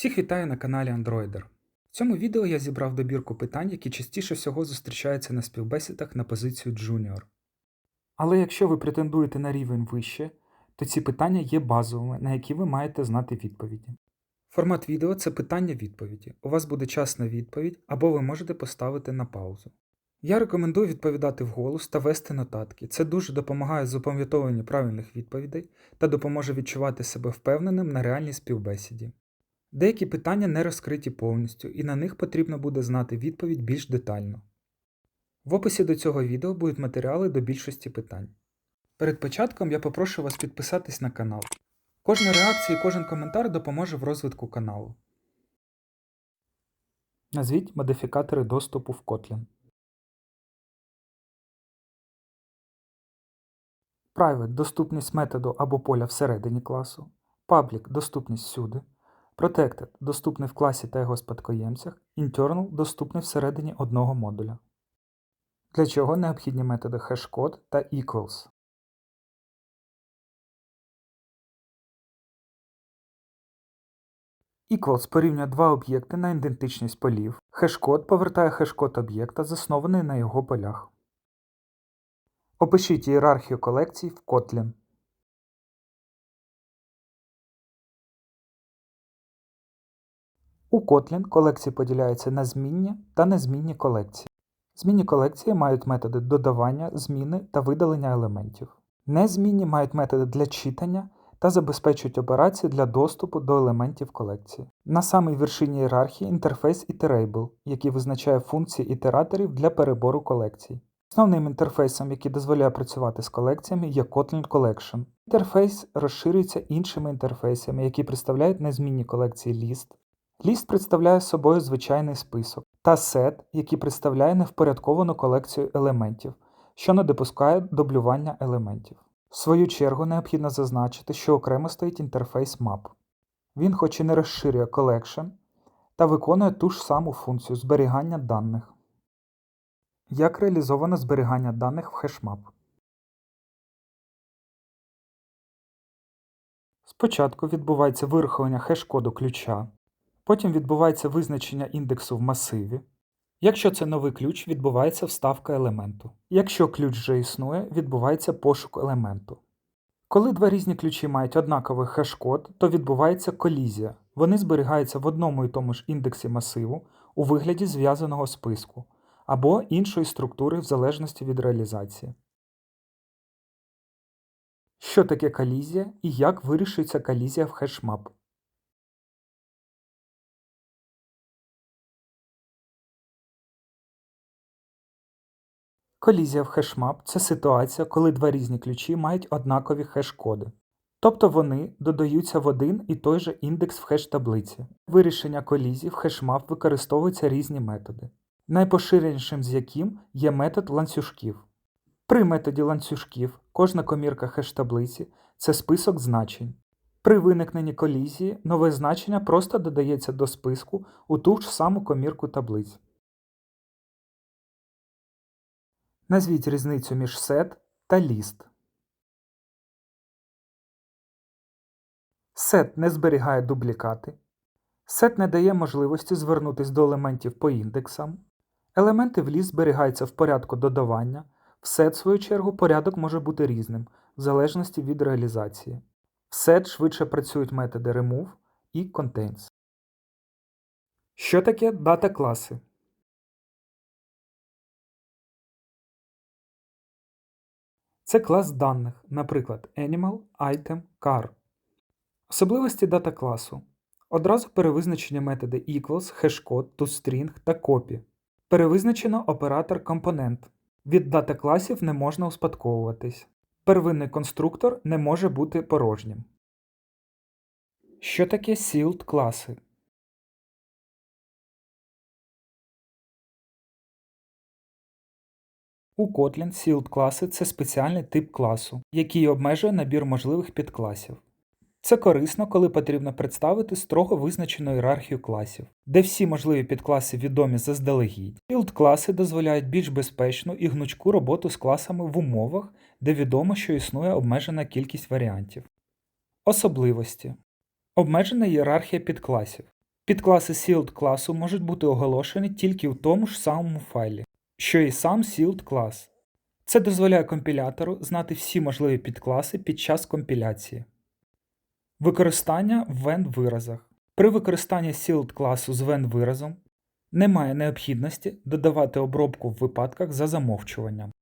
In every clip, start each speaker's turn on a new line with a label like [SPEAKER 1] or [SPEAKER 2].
[SPEAKER 1] Всіх вітаю на каналі Androider. В цьому відео я зібрав добірку питань, які частіше всього зустрічаються на співбесідах на позицію Junior. Але якщо ви претендуєте на рівень вище, то ці питання є базовими, на які ви маєте знати відповіді. Формат відео це питання-відповіді. У вас буде час на відповідь, або ви можете поставити на паузу. Я рекомендую відповідати вголос та вести нотатки. Це дуже допомагає запам'ятовуванню правильних відповідей та допоможе відчувати себе впевненим на реальній співбесіді. Деякі питання не розкриті повністю, і на них потрібно буде знати відповідь більш детально. В описі до цього відео будуть матеріали до більшості питань. Перед початком я попрошу вас підписатись на канал. Кожна реакція і кожен коментар допоможе в розвитку каналу. Назвіть модифікатори доступу в Kotlin. Private – доступність методу або поля всередині класу. Public – доступність всюди. Protected – доступний в класі та його спадкоємцях. Internal – доступний всередині одного модуля. Для чого необхідні методи hashcode та equals. Equals порівнює два об'єкти на ідентичність полів. Хешкод повертає хешкод об'єкта, заснований на його полях. Опишіть ієрархію колекцій в Kotlin. У Kotlin колекції поділяються на змінні та незмінні колекції. Змінні колекції мають методи додавання, зміни та видалення елементів. Незмінні мають методи для читання та забезпечують операції для доступу до елементів колекції. На самій вершині ієрархії інтерфейс Iterable, який визначає функції ітераторів для перебору колекцій. Основним інтерфейсом, який дозволяє працювати з колекціями, є Kotlin Collection. Інтерфейс розширюється іншими інтерфейсами, які представляють незмінні колекції list. Ліст представляє собою звичайний список та сет, який представляє невпорядковану колекцію елементів, що не допускає дублювання елементів. В свою чергу необхідно зазначити, що окремо стоїть інтерфейс Map. Він хоч і не розширює Collection, та виконує ту ж саму функцію зберігання даних. Як реалізовано зберігання даних в HashMap? Спочатку відбувається вирахування хеш-коду ключа, потім відбувається визначення індексу в масиві. Якщо це новий ключ, відбувається вставка елементу. Якщо ключ вже існує, відбувається пошук елементу. Коли два різні ключі мають однаковий хеш-код, то відбувається колізія. Вони зберігаються в одному і тому ж індексі масиву у вигляді зв'язаного списку або іншої структури в залежності від реалізації. Що таке колізія і як вирішується колізія в хешмап? Колізія в хешмап це ситуація, коли два різні ключі мають однакові хеш-коди. Тобто вони додаються в один і той же індекс в хеш-таблиці. Вирішення колізії в хешмап використовуються різні методи, найпоширенішим з яким є метод ланцюжків. При методі ланцюжків кожна комірка хеш-таблиці це список значень. При виникненні колізії нове значення просто додається до списку у ту ж саму комірку таблиць. Назвіть різницю між set та list. Set не зберігає дублікати. Set не дає можливості звернутися до елементів по індексам. Елементи в list зберігаються в порядку додавання. В set, в свою чергу, порядок може бути різним, в залежності від реалізації. В set швидше працюють методи remove і contains. Що таке дата класи? Це клас даних, наприклад, Animal, Item, Car. Особливості дата класу. Одразу перевизначені методи equals, hashcode, toString та copy. Перевизначено оператор компонент. Від дата класів не можна успадковуватись. Первинний конструктор не може бути порожнім. Що таке sealed класи? У Kotlin sealed класи це спеціальний тип класу, який обмежує набір можливих підкласів. Це корисно, коли потрібно представити строго визначену ієрархію класів, де всі можливі підкласи відомі заздалегідь. Sealed класи дозволяють більш безпечну і гнучку роботу з класами в умовах, де відомо, що існує обмежена кількість варіантів. Особливості обмежена ієрархія підкласів. Підкласи sealed класу можуть бути оголошені тільки в тому ж самому файлі, що і сам sealed клас. Це дозволяє компілятору знати всі можливі підкласи під час компіляції. Використання в when виразах. При використанні sealed класу з when виразом немає необхідності додавати обробку в випадках за замовчуванням,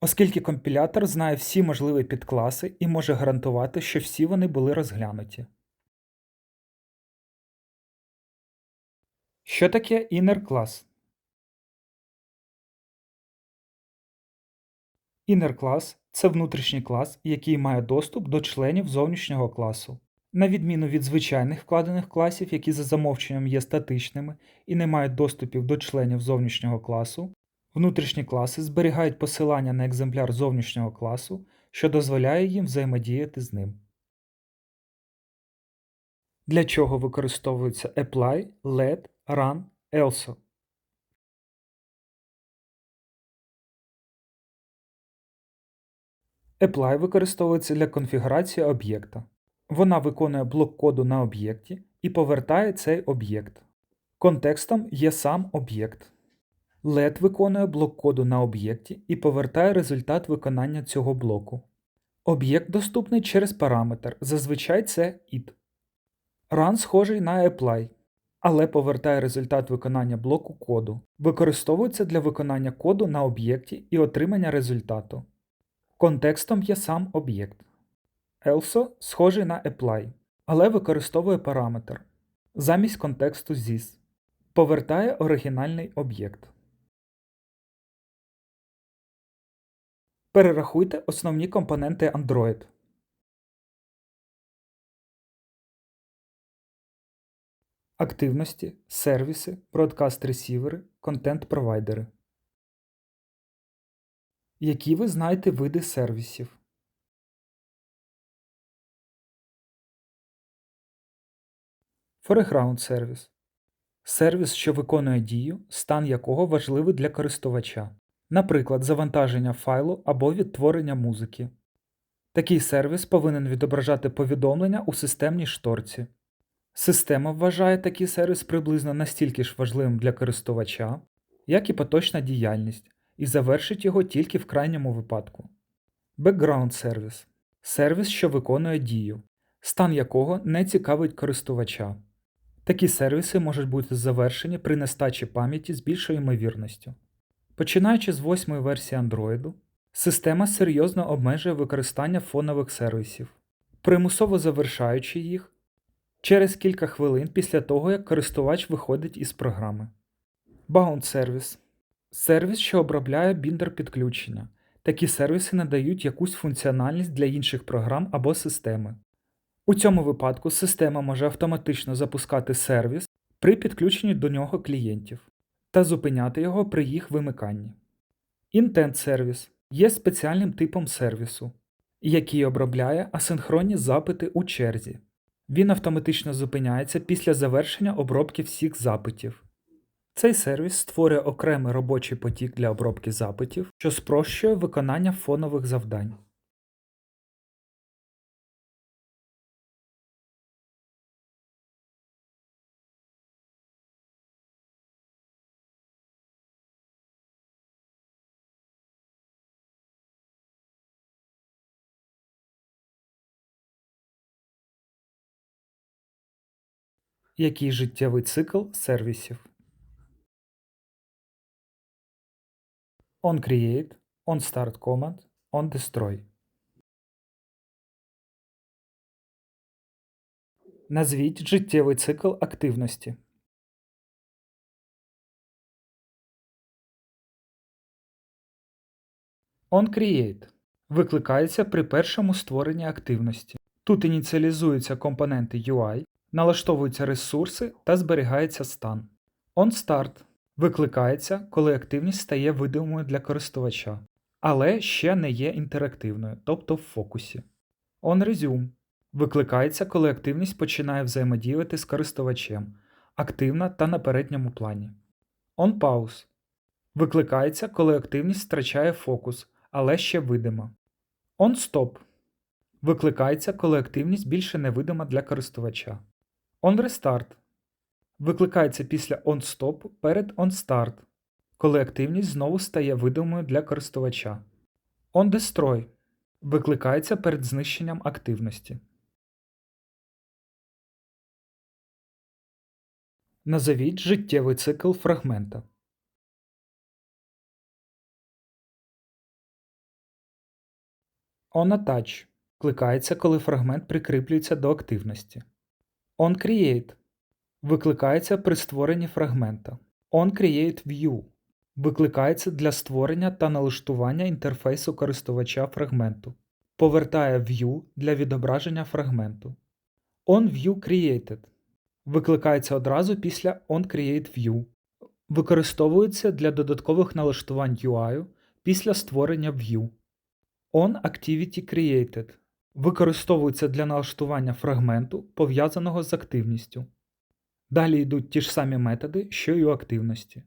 [SPEAKER 1] оскільки компілятор знає всі можливі підкласи і може гарантувати, що всі вони були розглянуті. Що таке inner class? Inner class – це внутрішній клас, який має доступ до членів зовнішнього класу. На відміну від звичайних вкладених класів, які за замовченням є статичними і не мають доступів до членів зовнішнього класу, внутрішні класи зберігають посилання на екземпляр зовнішнього класу, що дозволяє їм взаємодіяти з ним. Для чого використовуються apply, let, run, also. Apply використовується для конфігурації об'єкта. Вона виконує блок коду на об'єкті і повертає цей об'єкт. Контекстом є сам об'єкт. Let виконує блок коду на об'єкті і повертає результат виконання цього блоку. Об'єкт доступний через параметр, зазвичай це it. Run схожий на apply, але повертає результат виконання блоку коду. Використовується для виконання коду на об'єкті і отримання результату. Контекстом є сам об'єкт. Also схожий на apply, але використовує параметр замість контексту this. Повертає оригінальний об'єкт. Перерахуйте основні компоненти Android. Активності, сервіси, бродкаст-ресівери, контент-провайдери. Які ви знаєте види сервісів? Foreground сервіс сервіс, що виконує дію, стан якого важливий для користувача, наприклад, завантаження файлу або відтворення музики. Такий сервіс повинен відображати повідомлення у системній шторці. Система вважає такий сервіс приблизно настільки ж важливим для користувача, як і поточна діяльність, і завершить його тільки в крайньому випадку. Background сервіс сервіс, що виконує дію, стан якого не цікавить користувача. Такі сервіси можуть бути завершені при нестачі пам'яті з більшою ймовірністю. Починаючи з восьмої версії Android, система серйозно обмежує використання фонових сервісів, примусово завершаючи їх через кілька хвилин після того, як користувач виходить із програми. Bound сервіс сервіс, що обробляє біндер підключення. Такі сервіси надають якусь функціональність для інших програм або системи. У цьому випадку система може автоматично запускати сервіс при підключенні до нього клієнтів та зупиняти його при їх вимиканні. Intent сервіс є спеціальним типом сервісу, який обробляє асинхронні запити у черзі. Він автоматично зупиняється після завершення обробки всіх запитів. Цей сервіс створює окремий робочий потік для обробки запитів, що спрощує виконання фонових завдань. Який життєвий цикл сервісів? onCreate, onStartCommand, onDestroy. Назвіть життєвий цикл активності. onCreate викликається при першому створенні активності. Тут ініціалізуються компоненти UI, налаштовуються ресурси та зберігається стан. OnStart викликається, коли активність стає видимою для користувача, але ще не є інтерактивною, тобто в фокусі. OnResume викликається, коли активність починає взаємодіяти з користувачем, активна та на передньому плані. OnPause викликається, коли активність втрачає фокус, але ще видима. OnStop викликається, коли активність більше не видима для користувача. OnRestart викликається після onStop перед onStart, коли активність знову стає видимою для користувача. OnDestroy викликається перед знищенням активності. Назовіть життєвий цикл фрагмента. OnAttach викликається, коли фрагмент прикріплюється до активності. OnCreate викликається при створенні фрагмента. OnCreateView викликається для створення та налаштування інтерфейсу користувача фрагменту. Повертає View для відображення фрагменту. OnViewCreated викликається одразу після OnCreateView. Використовується для додаткових налаштувань UI після створення View. OnActivityCreated використовується для налаштування фрагменту, пов'язаного з активністю. Далі йдуть ті ж самі методи, що й у активності: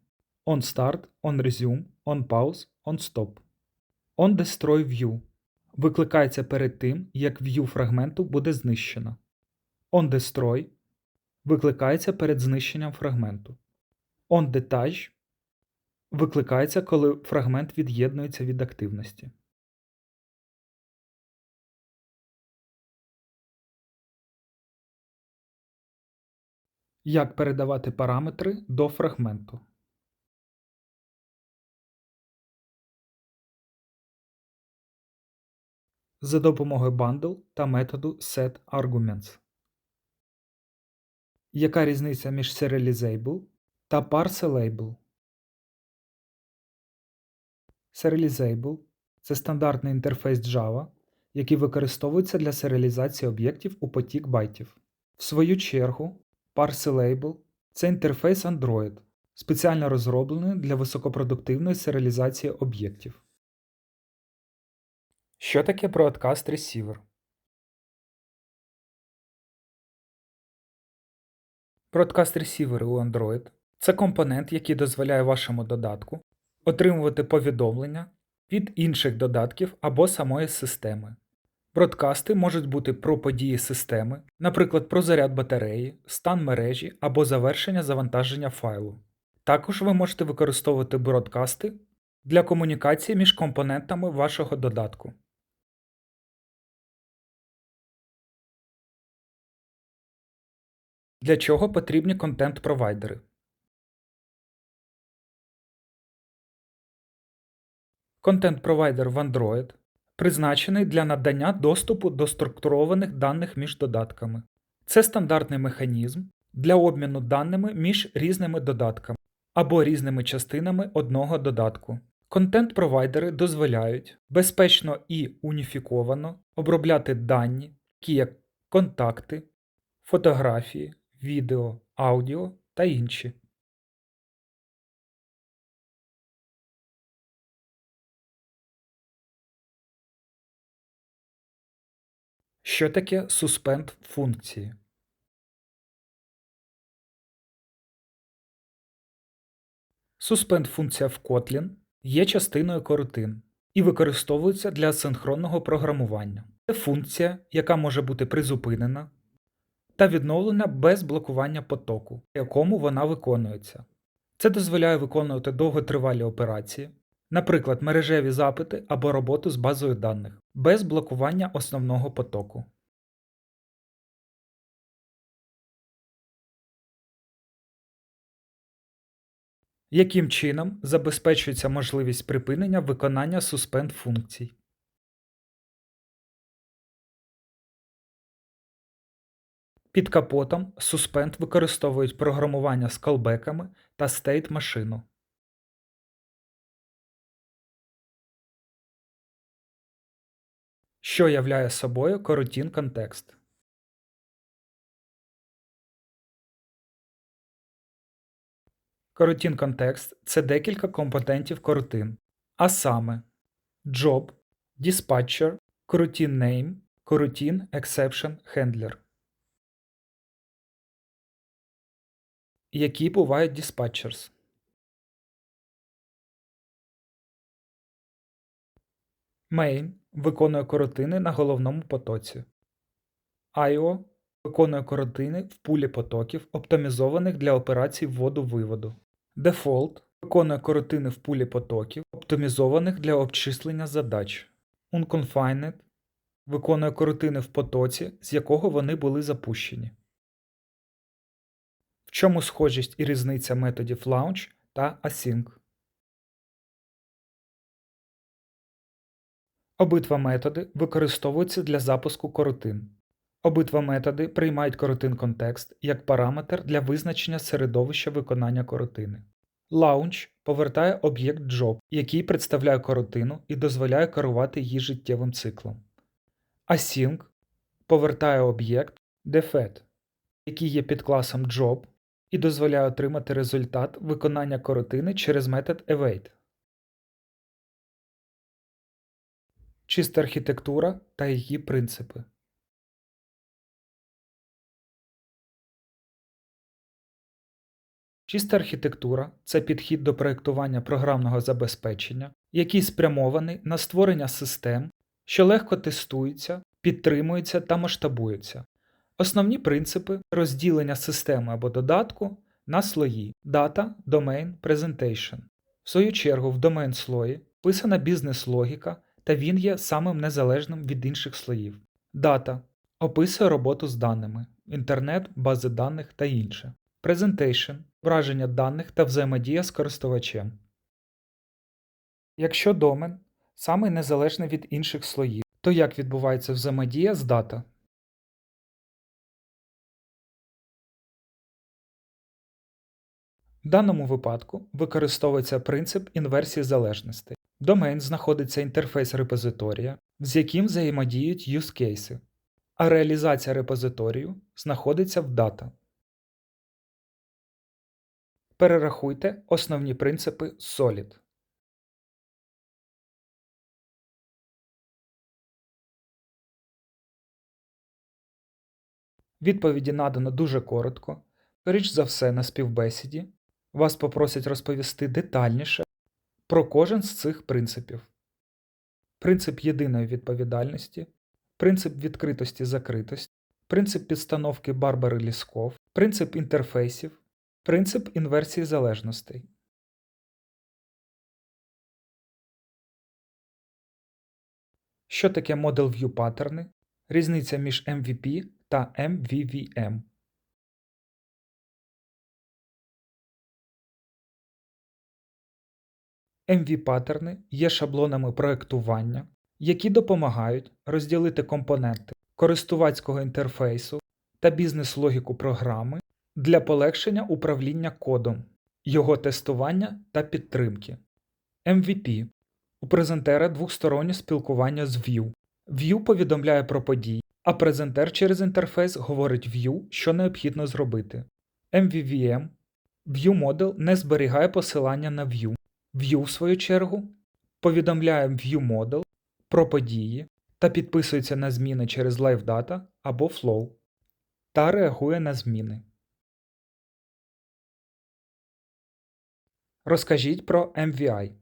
[SPEAKER 1] OnStart, OnResume, OnPause, OnStop. OnDestroyView викликається перед тим, як view фрагменту буде знищено. OnDestroy викликається перед знищенням фрагменту. OnDetach викликається, коли фрагмент від'єднується від активності. Як передавати параметри до фрагменту. За допомогою bundle та методу setArguments. Яка різниця між serializable та parcelable? Serializable – це стандартний інтерфейс Java, який використовується для серіалізації об'єктів у потік байтів. В свою чергу, Parcelable – це інтерфейс Android, спеціально розроблений для високопродуктивної серіалізації об'єктів. Що таке Broadcast Receiver? Broadcast Receiver у Android це компонент, який дозволяє вашому додатку отримувати повідомлення від інших додатків або самої системи. Бродкасти можуть бути про події системи, наприклад, про заряд батареї, стан мережі або завершення завантаження файлу. Також ви можете використовувати бродкасти для комунікації між компонентами вашого додатку. Для чого потрібні контент-провайдери? Контент-провайдер в Android призначений для надання доступу до структурованих даних між додатками. Це стандартний механізм для обміну даними між різними додатками або різними частинами одного додатку. Контент-провайдери дозволяють безпечно і уніфіковано обробляти дані, такі як контакти, фотографії, відео, аудіо та інші. Що таке суспенд функції? Суспенд функція в Kotlin є частиною корутин і використовується для синхронного програмування. Це функція, яка може бути призупинена та відновлена без блокування потоку, в якому вона виконується. Це дозволяє виконувати довготривалі операції, наприклад, мережеві запити або роботу з базою даних, без блокування основного потоку. Яким чином забезпечується можливість припинення виконання суспенд функцій? Під капотом суспенд використовують програмування з колбеками та стейт машину. Що являє собою корутін контекст? Корутін контекст це декілька компонентів корутин, а саме Job, Dispatcher, Coroutine Name, Coroutine Exception Handler. Які бувають dispatchers? Main виконує коротини на головному потоці. IO виконує коротини в пулі потоків, оптимізованих для операцій вводу-виводу. Default виконує коротини в пулі потоків, оптимізованих для обчислення задач. Unconfined виконує коротини в потоці, з якого вони були запущені. В чому схожість і різниця методів launch та async? Обидва методи використовуються для запуску коротин. Обидва методи приймають коротин контекст як параметр для визначення середовища виконання коротини. Launch повертає об'єкт job, який представляє коротину і дозволяє керувати її життєвим циклом. Async повертає об'єкт defet, який є підкласом job і дозволяє отримати результат виконання коротини через метод await. Чиста архітектура та її принципи. Чиста архітектура це підхід до проєктування програмного забезпечення, який спрямований на створення систем, що легко тестуються, підтримуються та масштабуються. Основні принципи розділення системи або додатку на слої Data, Domain, Presentation. В свою чергу, в домен слої вписана бізнес-логіка, та він є самим незалежним від інших слоїв. Data описує роботу з даними, інтернет, бази даних та інше. Presentation враження даних та взаємодія з користувачем. Якщо домен самий незалежний від інших слоїв, то як відбувається взаємодія з дата? В даному випадку використовується принцип інверсії залежностей. Домен знаходиться інтерфейс репозиторія, з яким взаємодіють cases, а реалізація репозиторію знаходиться в дата. Перерахуйте основні принципи SOLID. Відповіді надано дуже коротко. Скоріш за все, на співбесіді вас попросять розповісти детальніше про кожен з цих принципів. Принцип єдиної відповідальності, принцип відкритості закритості, принцип підстановки Барбари Лісков, принцип інтерфейсів, принцип інверсії залежностей. Що таке Model View паттерни? Різниця між MVP та MVVM. MV-паттерни є шаблонами проектування, які допомагають розділити компоненти користувацького інтерфейсу та бізнес-логіку програми для полегшення управління кодом, його тестування та підтримки. MVP у презентера двостороннє спілкування з View. View повідомляє про події, а презентер через інтерфейс говорить View, що необхідно зробити. MVVM View Model не зберігає посилання на View. View, в свою чергу, повідомляє View Model про події та підписується на зміни через LiveData або Flow та реагує на зміни. Розкажіть про MVI.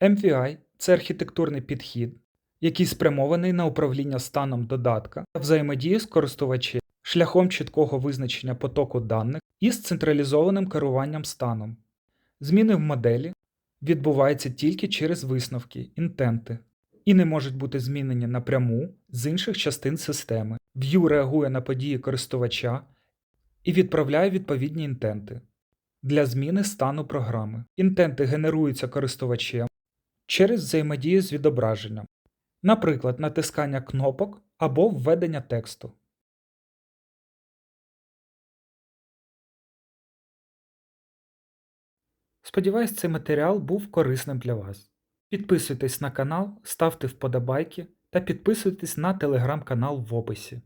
[SPEAKER 1] MVI це архітектурний підхід, який спрямований на управління станом додатка та взаємодію з користувачем шляхом чіткого визначення потоку даних із централізованим керуванням станом. Зміни в моделі відбуваються тільки через висновки, інтенти, і не можуть бути змінені напряму з інших частин системи. View реагує на події користувача і відправляє відповідні інтенти для зміни стану програми. Інтенти генеруються користувачем через взаємодію з відображенням, наприклад, натискання кнопок або введення тексту. Сподіваюсь, цей матеріал був корисним для вас. Підписуйтесь на канал, ставте вподобайки та підписуйтесь на телеграм-канал в описі.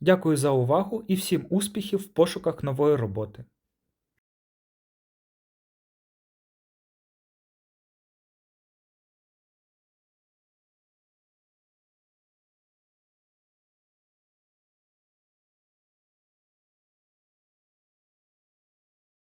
[SPEAKER 1] Дякую за увагу і всім успіхів в пошуках нової роботи.